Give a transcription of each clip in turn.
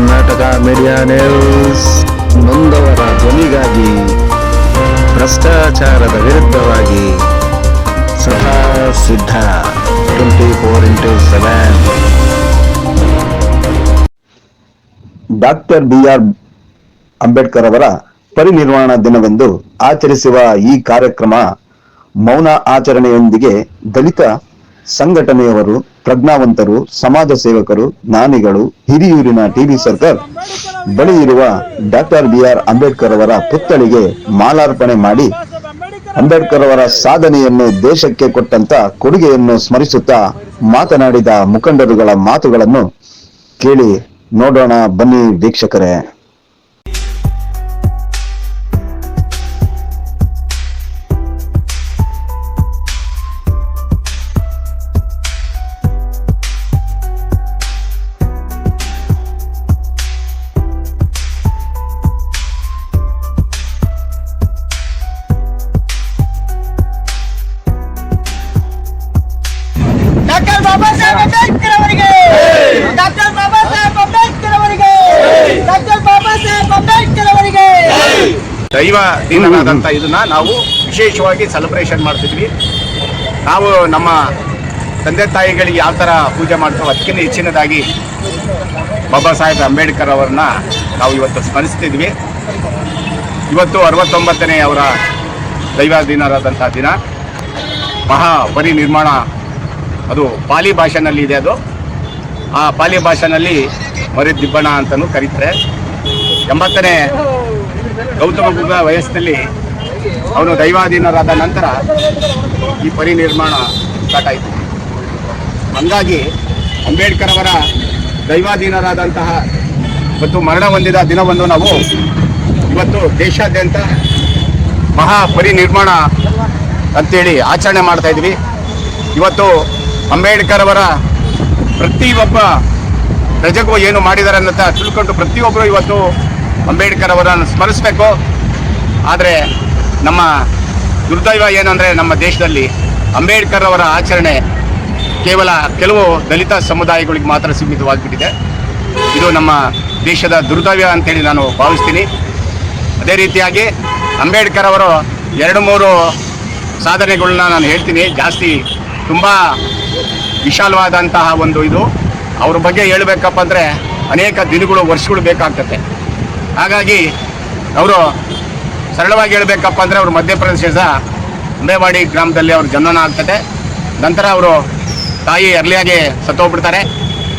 Karnataka media news ನೊಂದವರ ಧ್ವನಿಗಾಗಿ ಭ್ರಷ್ಟಾಚಾರದ ವಿರುದ್ಧವಾಗಿ ಸದಾ ಸಿದ್ಧ. Twenty four into seven doctor BR Ambedkar ಅವರ ಪರಿನಿರ್ವಾಣ ದಿನವೆಂದು ಆಚರಿಸುವ ಈ ಕಾರ್ಯಕ್ರಮ ಮೌನ ಆಚರಣೆಯೊಂದಿಗೆ ದಲಿತ ಸಂಘಟನೆಯವರು ಪ್ರಜ್ಞಾವಂತರು, ಸಮಾಜ ಸೇವಕರು, ಜ್ಞಾನಿಗಳು, ಹಿರಿಯೂರಿನ ಟಿವಿ ಸರ್ಕಲ್, ಬಳಿ ಇರುವ ಡಾಕ್ಟರ್ ಬಿಆರ್ ಅಂಬೇಡ್ಕರ್ ಅವರ ಪುತ್ಥಳಿಗೆ ಮಾಲಾರ್ಪಣೆ ಮಾಡಿ ಅಂಬೇಡ್ಕರ್ ಅವರ ಸಾಧನೆಯನ್ನು ದೇಶಕ್ಕೆ ಕೊಟ್ಟಂತ ಕೊಡುಗೆಯನ್ನು ಸ್ಮರಿಸುತ್ತಾ ಮಾತನಾಡಿದ ಮುಖಂಡರುಗಳ ಮಾತುಗಳನ್ನು ಕೇಳಿ ನೋಡೋಣ ಬನ್ನಿ ವೀಕ್ಷಕರೇ. ದೈವ ದಿನನಾದಂಥ ಇದನ್ನ ನಾವು ವಿಶೇಷವಾಗಿ ಸೆಲೆಬ್ರೇಷನ್ ಮಾಡ್ತಿದ್ವಿ. ನಾವು ನಮ್ಮ ತಂದೆ ತಾಯಿಗಳಿಗೆ ಯಾವ ಥರ ಪೂಜೆ ಮಾಡ್ತೀವೋ ಅದಕ್ಕಿಂತ ಹೆಚ್ಚಿನದಾಗಿ ಬಾಬಾ ಸಾಹೇಬ್ ಅಂಬೇಡ್ಕರ್ ಅವರನ್ನ ನಾವು ಇವತ್ತು ಸ್ಮರಿಸ್ತಿದ್ವಿ. ಇವತ್ತು ಅರವತ್ತೊಂಬತ್ತನೇ ಅವರ ದೈವ ದಿನರಾದಂಥ ದಿನ. ಮಹಾ ಪರಿನಿರ್ಮಾಣ ಅದು ಪಾಲಿ ಭಾಷೆನಲ್ಲಿ ಇದೆ ಅದು. ಆ ಪಾಲಿ ಭಾಷೆನಲ್ಲಿ ಮರಿದಿಬ್ಬಣ ಅಂತಲೂ ಕರೀತಾರೆ. ಎಂಬತ್ತನೇ ಗೌತಮ ಬುದ್ಧ ವಯಸ್ಸಿನಲ್ಲಿ ಅವನು ದೈವಾಧೀನರಾದ ನಂತರ ಈ ಪರಿನಿರ್ಮಾಣ ಸ್ಟಾರ್ಟ್ ಆಯಿತು. ಹಂಗಾಗಿ ಅಂಬೇಡ್ಕರ್ ಅವರ ದೈವಾಧೀನರಾದಂತಹ ಮತ್ತು ಮರಣ ಹೊಂದಿದ ದಿನವನ್ನು ನಾವು ಇವತ್ತು ದೇಶಾದ್ಯಂತ ಮಹಾ ಪರಿನಿರ್ಮಾಣ ಅಂತೇಳಿ ಆಚರಣೆ ಮಾಡ್ತಾ ಇದ್ವಿ ಇವತ್ತು ಅಂಬೇಡ್ಕರ್ ಅವರ ಪ್ರತಿಯೊಬ್ಬ ಪ್ರಜೆಗೂ ಏನು ಮಾಡಿದ್ದಾರೆ ಅನ್ನೋದ ತಿಳ್ಕೊಂಡು ಪ್ರತಿಯೊಬ್ಬರು ಇವತ್ತು ಅಂಬೇಡ್ಕರ್ ಅವರನ್ನು ಸ್ಮರಿಸಬೇಕು. ಆದರೆ ನಮ್ಮ ದುರ್ದೈವ ಏನಂದರೆ ನಮ್ಮ ದೇಶದಲ್ಲಿ ಅಂಬೇಡ್ಕರ್ ಅವರ ಆಚರಣೆ ಕೇವಲ ಕೆಲವು ದಲಿತ ಸಮುದಾಯಗಳಿಗೆ ಮಾತ್ರ ಸೀಮಿತವಾಗಿಬಿಟ್ಟಿದೆ. ಇದು ನಮ್ಮ ದೇಶದ ದುರ್ದೈವ ಅಂತೇಳಿ ನಾನು ಭಾವಿಸ್ತೀನಿ. ಅದೇ ರೀತಿಯಾಗಿ ಅಂಬೇಡ್ಕರ್ ಅವರು ಎರಡು ಮೂರು ಸಾಧನೆಗಳನ್ನ ನಾನು ಹೇಳ್ತೀನಿ. ಜಾಸ್ತಿ ತುಂಬ ವಿಶಾಲವಾದಂತಹ ಒಂದು ಇದು. ಅವ್ರ ಬಗ್ಗೆ ಹೇಳಬೇಕಪ್ಪ ಅಂದರೆ ಅನೇಕ ದಿನಗಳು, ವರ್ಷಗಳು ಬೇಕಾಗ್ತದೆ ಹಾಗಾಗಿ ಅವರು ಸರಳವಾಗಿ ಹೇಳಬೇಕಪ್ಪ ಅಂದರೆ ಅವರು ಮಧ್ಯಪ್ರದೇಶದ ಅಂಬೇವಾಡಿ ಗ್ರಾಮದಲ್ಲಿ ಅವ್ರ ಜನನ ಆಗ್ತದೆ. ನಂತರ ಅವರು ತಾಯಿ ಅರ್ಲಿಯಾಗಿ ಸತ್ತೋಗ್ಬಿಡ್ತಾರೆ.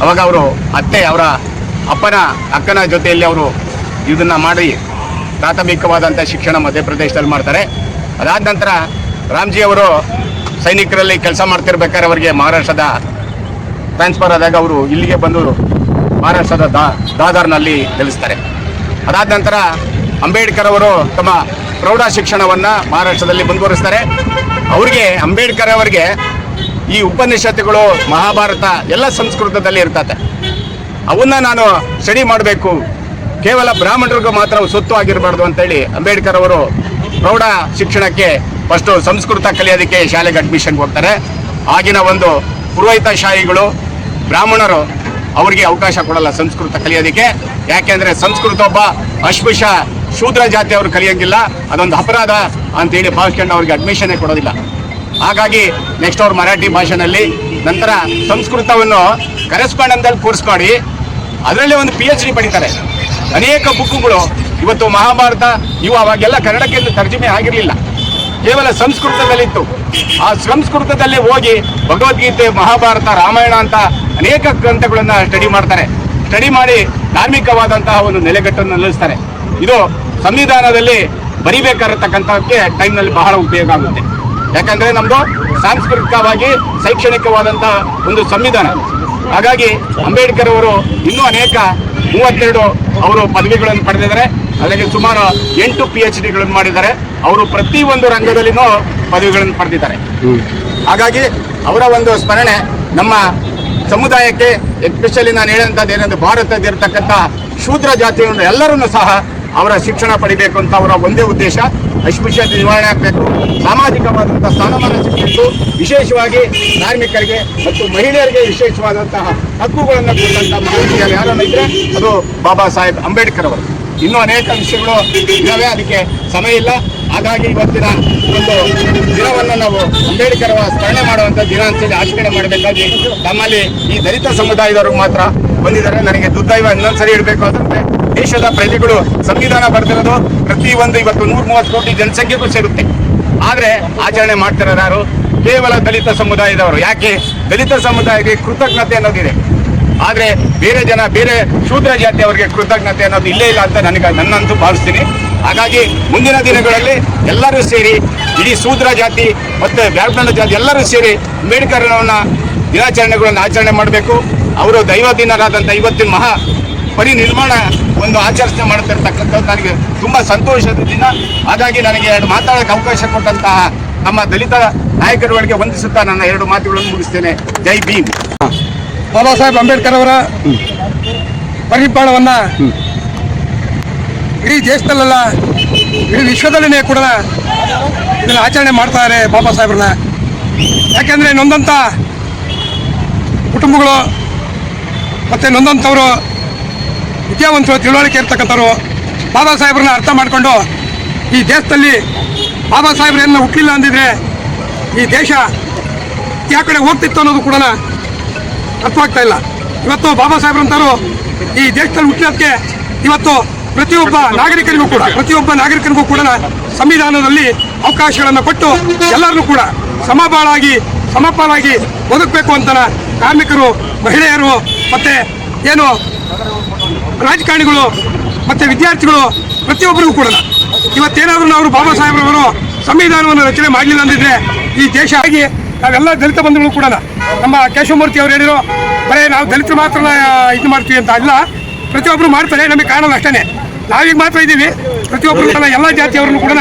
ಅವಾಗ ಅವರು ಅತ್ತೆ ಅವರ ಅಪ್ಪನ, ಅಕ್ಕನ ಜೊತೆಯಲ್ಲಿ ಅವರು ಇದನ್ನು ಮಾಡಿ ಪ್ರಾಥಮಿಕವಾದಂಥ ಶಿಕ್ಷಣ ಮಧ್ಯಪ್ರದೇಶದಲ್ಲಿ ಮಾಡ್ತಾರೆ. ಅದಾದ ನಂತರ ರಾಮ್ಜಿ ಅವರು ಸೈನಿಕರಲ್ಲಿ ಕೆಲಸ ಮಾಡ್ತಿರ್ಬೇಕಾದ್ರೆ ಅವರಿಗೆ ಮಹಾರಾಷ್ಟ್ರದ ಟ್ರಾನ್ಸ್ಫರ್ ಆದಾಗ ಅವರು ಇಲ್ಲಿಗೆ ಬಂದು ಮಹಾರಾಷ್ಟ್ರದ ದಾ, ದಾದರ್ನಲ್ಲಿ ನೆಲೆಸ್ತಾರೆ. ಅದಾದ ನಂತರ ಅಂಬೇಡ್ಕರ್ ಅವರು ತಮ್ಮ ಪ್ರೌಢ ಶಿಕ್ಷಣವನ್ನು ಮಹಾರಾಷ್ಟ್ರದಲ್ಲಿ ಮುಂದುವರಿಸ್ತಾರೆ. ಅವರಿಗೆ, ಅಂಬೇಡ್ಕರ್ ಅವರಿಗೆ ಈ ಉಪನಿಷತ್ತುಗಳು ಮಹಾಭಾರತ ಎಲ್ಲ ಸಂಸ್ಕೃತದಲ್ಲಿ ಇರ್ತದೆ ಅವನ್ನ ನಾನು ಸ್ಟಡಿ ಮಾಡಬೇಕು. ಕೇವಲ ಬ್ರಾಹ್ಮಣರಿಗೂ ಮಾತ್ರ ಸೊತ್ತು ಆಗಿರಬಾರ್ದು ಅಂತೇಳಿ ಅಂಬೇಡ್ಕರ್ ಅವರು ಪ್ರೌಢ ಶಿಕ್ಷಣಕ್ಕೆ ಫಸ್ಟು ಸಂಸ್ಕೃತ ಕಲಿಯೋದಕ್ಕೆ ಶಾಲೆಗೆ ಅಡ್ಮಿಷನ್ಗೆ ಹೋಗ್ತಾರೆ. ಆಗಿನ ಒಂದು ಪುರೋಹಿತ ಶಾಹಿಗಳು, ಬ್ರಾಹ್ಮಣರು ಅವರಿಗೆ ಅವಕಾಶ ಕೊಡಲ್ಲ ಸಂಸ್ಕೃತ ಕಲಿಯೋದಕ್ಕೆ. ಯಾಕೆಂದ್ರೆ ಸಂಸ್ಕೃತ ಒಬ್ಬ ಅಸ್ಪೃಶ್ಯ ಶೂದ್ರ ಜಾತಿಯವರು ಕಲಿಯಂಗಿಲ್ಲ. ಅದೊಂದು ಅಪರಾಧ ಅಂತೇಳಿ ಭಾವಿಸ್ಕೊಂಡು ಅವ್ರಿಗೆ ಅಡ್ಮಿಷನ್ನೇ ಕೊಡೋದಿಲ್ಲ. ಹಾಗಾಗಿ ನೆಕ್ಸ್ಟ್ ಅವ್ರು ಮರಾಠಿ ಭಾಷೆನಲ್ಲಿ ನಂತರ ಸಂಸ್ಕೃತವನ್ನು ಕರೆಸ್ಪಾಂಡನ್ದಲ್ಲಿ ಕೋರ್ಸ್ ಮಾಡಿ, ಅದರಲ್ಲಿ ಒಂದು ಪಿ ಎಚ್ ಡಿ ಪಡಿತಾರೆ. ಅನೇಕ ಬುಕ್ಕುಗಳು ಇವತ್ತು ಮಹಾಭಾರತ, ಇವು ಅವಾಗೆಲ್ಲ ಕನ್ನಡಕ್ಕೆ ತರ್ಜುಮೆ ಆಗಿರಲಿಲ್ಲ. ಕೇವಲ ಸಂಸ್ಕೃತದಲ್ಲಿತ್ತು. ಆ ಸಂಸ್ಕೃತದಲ್ಲಿ ಹೋಗಿ ಭಗವದ್ಗೀತೆ, ಮಹಾಭಾರತ, ರಾಮಾಯಣ ಅಂತ ಅನೇಕ ಗ್ರಂಥಗಳನ್ನು ಸ್ಟಡಿ ಮಾಡ್ತಾರೆ. ಸ್ಟಡಿ ಮಾಡಿ ಧಾರ್ಮಿಕವಾದಂತಹ ಒಂದು ನೆಲೆಗಟ್ಟನ್ನು ನಿಲ್ಲಿಸ್ತಾರೆ. ಇದು ಸಂವಿಧಾನದಲ್ಲಿ ಬರಿಬೇಕಾಗಿರತಕ್ಕಂಥಕ್ಕೆ ಟೈಮ್ನಲ್ಲಿ ಬಹಳ ಉಪಯೋಗ ಆಗುತ್ತೆ. ಯಾಕಂದ್ರೆ ನಮ್ದು ಸಾಂಸ್ಕೃತಿಕವಾಗಿ ಶೈಕ್ಷಣಿಕವಾದಂತಹ ಒಂದು ಸಂವಿಧಾನ. ಹಾಗಾಗಿ ಅಂಬೇಡ್ಕರ್ ಅವರು ಇನ್ನೂ ಅನೇಕ ಮೂವತ್ತೆರಡು ಅವರು ಪದವಿಗಳನ್ನು ಪಡೆದಿದ್ದಾರೆ. ಅದಕ್ಕೆ ಸುಮಾರು ಎಂಟು ಪಿ ಎಚ್ ಡಿಗಳನ್ನು ಮಾಡಿದ್ದಾರೆ. ಅವರು ಪ್ರತಿ ಒಂದು ರಂಗದಲ್ಲಿನೂ ಪದವಿಗಳನ್ನು ಪಡೆದಿದ್ದಾರೆ. ಹಾಗಾಗಿ ಅವರ ಒಂದು ಸ್ಮರಣೆ ನಮ್ಮ ಸಮುದಾಯಕ್ಕೆ ಎಸ್ಪೆಷಲಿ ನಾನು ಹೇಳುವಂಥದ್ದು ಏನಂದ್ರೆ ಭಾರತದಲ್ಲಿರ್ತಕ್ಕಂಥ ಶೂದ್ರ ಜಾತಿಯನ್ನು ಎಲ್ಲರನ್ನು ಸಹ ಅವರ ಶಿಕ್ಷಣ ಪಡಿಬೇಕು ಅಂತ ಅವರ ಒಂದೇ ಉದ್ದೇಶ. ಅಸ್ಪೃಶ್ಯತೆ ನಿವಾರಣೆ ಆಗಬೇಕು. ಸಾಮಾಜಿಕವಾದಂಥ ಸ್ಥಾನಮಾನ ಸಿಗಬೇಕು. ವಿಶೇಷವಾಗಿ ಕಾರ್ಮಿಕರಿಗೆ ಮತ್ತು ಮಹಿಳೆಯರಿಗೆ ವಿಶೇಷವಾದಂತಹ ಹಕ್ಕುಗಳನ್ನು ಕೊಟ್ಟಂತಹ ಮಹಾನುಭಾವರು ಯಾರನ್ನು ಇದ್ರೆ ಅದು ಬಾಬಾ ಸಾಹೇಬ್ ಅಂಬೇಡ್ಕರ್ ಅವರು. ಇನ್ನೂ ಅನೇಕ ವಿಷಯಗಳು ಇದ್ದಾವೆ ಅದಕ್ಕೆ ಸಮಯ ಇಲ್ಲ. ಹಾಗಾಗಿ ಇವತ್ತಿನ ಒಂದು ದಿನವನ್ನು ನಾವು ಅಂಬೇಡ್ಕರ್ ಸ್ಮರಣೆ ಮಾಡುವಂಥ ದಿನ ಅಂತೇಳಿ ಆಚರಣೆ ಮಾಡಬೇಕಾಗಿ ನಮ್ಮಲ್ಲಿ ಈ ದಲಿತ ಸಮುದಾಯದವರು ಮಾತ್ರ ಬಂದಿದ್ದಾರೆ. ನನಗೆ ದುರ್ದೈವ ಇನ್ನೊಂದ್ಸರಿ ಇಡಬೇಕು ಅಂತಂದ್ರೆ ದೇಶದ ಪ್ರಜೆಗಳು ಸಂವಿಧಾನ ಬರ್ತಿರೋದು ಪ್ರತಿ ಒಂದು ಇವತ್ತು ನೂರ ಮೂವತ್ತು ಕೋಟಿ ಜನಸಂಖ್ಯೆಗೂ ಸೇರುತ್ತೆ. ಆದರೆ ಆಚರಣೆ ಮಾಡ್ತಿರೋರು ಯಾರು? ಕೇವಲ ದಲಿತ ಸಮುದಾಯದವರು. ಯಾಕೆ? ದಲಿತ ಸಮುದಾಯಕ್ಕೆ ಕೃತಜ್ಞತೆ ಅನ್ನೋದಿದೆ ಆದರೆ ಬೇರೆ ಜನ, ಬೇರೆ ಶೂದ್ರ ಜಾತಿ ಅವರಿಗೆ ಕೃತಜ್ಞತೆ ಅನ್ನೋದು ಇಲ್ಲೇ ಇಲ್ಲ ಅಂತ ನನಗೆ ನನ್ನಂತೂ ಭಾವಿಸ್ತೀನಿ. ಹಾಗಾಗಿ ಮುಂದಿನ ದಿನಗಳಲ್ಲಿ ಎಲ್ಲರೂ ಸೇರಿ ಇಡೀ ಶೂದ್ರ ಜಾತಿ ಮತ್ತು ಬ್ಯಾಡ್ಮಿಂಟನ್ ಜಾತಿ ಎಲ್ಲರೂ ಸೇರಿ ಅಂಬೇಡ್ಕರ್ನ ದಿನಾಚರಣೆಗಳನ್ನು ಆಚರಣೆ ಮಾಡಬೇಕು. ಅವರು ದೈವ ದಿನರಾದಂಥ ಇವತ್ತಿನ ಮಹಾ ಪರಿನಿರ್ಮಾಣ ಒಂದು ಆಚರಣೆ ಮಾಡುತ್ತಿರ್ತಕ್ಕಂಥದ್ದು ನನಗೆ ತುಂಬ ಸಂತೋಷದ ದಿನ. ಹಾಗಾಗಿ ನನಗೆ ಎರಡು ಮಾತಾಡೋಕ್ಕೆ ಅವಕಾಶ ಕೊಟ್ಟಂತಹ ನಮ್ಮ ದಲಿತ ನಾಯಕರುಗಳಿಗೆ ವಂದಿಸುತ್ತಾ ನನ್ನ ಎರಡು ಮಾತುಗಳನ್ನು ಮುಗಿಸ್ತೇನೆ. ಜೈ ಭೀಮ್. ಬಾಬಾ ಸಾಹೇಬ್ ಅಂಬೇಡ್ಕರ್ ಅವರ ಪರಿನಿರ್ವಾಣವನ್ನ ಇಡೀ ದೇಶದಲ್ಲೆಲ್ಲ, ಇಡೀ ವಿಶ್ವದಲ್ಲೇ ಕೂಡ ಇದನ್ನು ಆಚರಣೆ ಮಾಡ್ತಾರೆ ಬಾಬಾ ಸಾಹೇಬ್ರನ್ನ. ಯಾಕೆಂದರೆ ನೊಂದಂಥ ಕುಟುಂಬಗಳು ಮತ್ತೆ ನೊಂದಂಥವರು ವಿದ್ಯಾವಂತರು, ತಿಳುವಳಿಕೆ ಇರ್ತಕ್ಕಂಥವ್ರು ಬಾಬಾ ಸಾಹೇಬ್ರನ್ನ ಅರ್ಥ ಮಾಡಿಕೊಂಡು ಈ ದೇಶದಲ್ಲಿ ಬಾಬಾ ಸಾಹೇಬ್ರನ್ನ ಹುಟ್ಟಿಲ್ಲ ಅಂದಿದ್ರೆ ಈ ದೇಶ ಯಾವ ಕಡೆ ಹೋಗ್ತಿತ್ತು ಅನ್ನೋದು ಕೂಡ ಅರ್ಥವಾಗ್ತಾ ಇಲ್ಲ. ಇವತ್ತು ಬಾಬಾ ಸಾಹೇಬ್ರಂತವರು ಈ ದೇಶದಲ್ಲಿ ಹುಟ್ಟಿರೋದಕ್ಕೆ ಇವತ್ತು ಪ್ರತಿಯೊಬ್ಬ ನಾಗರಿಕರಿಗೂ ಕೂಡ, ಪ್ರತಿಯೊಬ್ಬ ನಾಗರಿಕನಿಗೂ ಕೂಡ ಸಂವಿಧಾನದಲ್ಲಿ ಅವಕಾಶಗಳನ್ನು ಕೊಟ್ಟು ಎಲ್ಲರನ್ನೂ ಕೂಡ ಸಮಬಾಳಾಗಿ, ಸಮಪಾಲಾಗಿ ಬದುಕಬೇಕು ಅಂತ ಕಾರ್ಮಿಕರು, ಮಹಿಳೆಯರು, ಮತ್ತೆ ಏನು ರಾಜಕಾರಣಿಗಳು, ಮತ್ತೆ ವಿದ್ಯಾರ್ಥಿಗಳು ಪ್ರತಿಯೊಬ್ಬರಿಗೂ ಕೂಡ ಇವತ್ತೇನಾದರೂ ಅವರು ಬಾಬಾ ಸಾಹೇಬ್ರವರು ಸಂವಿಧಾನವನ್ನು ರಚನೆ ಮಾಡಲಿಲ್ಲ ಅಂದಿದ್ರೆ ಈ ದೇಶ ಆಗಿ ನಾವೆಲ್ಲ ದಲಿತ ಬಂಧುಗಳು ಕೂಡ ನಮ್ಮ ಕೇಶವಮೂರ್ತಿ ಅವರು ಹೇಳಿರೋ, ಬರೀ ನಾವು ದಲಿತರು ಮಾತ್ರ ಇದು ಮಾಡ್ತೀವಿ ಅಂತ ಅಲ್ಲ. ಪ್ರತಿಯೊಬ್ಬರು ಮಾಡ್ತಾರೆ ನಮಗೆ ಕಾಣಲ್ಲ ಅಷ್ಟೇ ನಾವೀಗ ಮಾತ್ರ ಇದ್ದೀವಿ. ಪ್ರತಿಯೊಬ್ಬರು ಕೂಡ ಎಲ್ಲ ಜಾತಿಯವರನ್ನು ಕೂಡ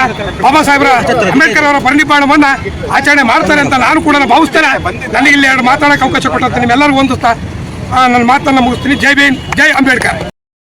ಬಾಬಾ ಸಾಹೇಬ್ರ ಅಂಬೇಡ್ಕರ್ ಅವರ ಪರಿನಿರ್ವಾಣವನ್ನ ಆಚರಣೆ ಮಾಡ್ತಾರೆ ಅಂತ ನಾನು ಕೂಡ ಭಾವಿಸ್ತೇನೆ. ನನಗೆ ಇಲ್ಲಿ ಎರಡು ಮಾತಾಡೋಕೆ ಅವಕಾಶ ಕೊಟ್ಟಂತ ನಿಮ್ಮೆಲ್ಲರಿಗೂ ಒಂದು ಆ, ನನ್ನ ಮಾತನ್ನು ಮುಗಿಸ್ತೀನಿ. ಜೈ ಭೀಮ್ ಜೈ ಅಂಬೇಡ್ಕರ್.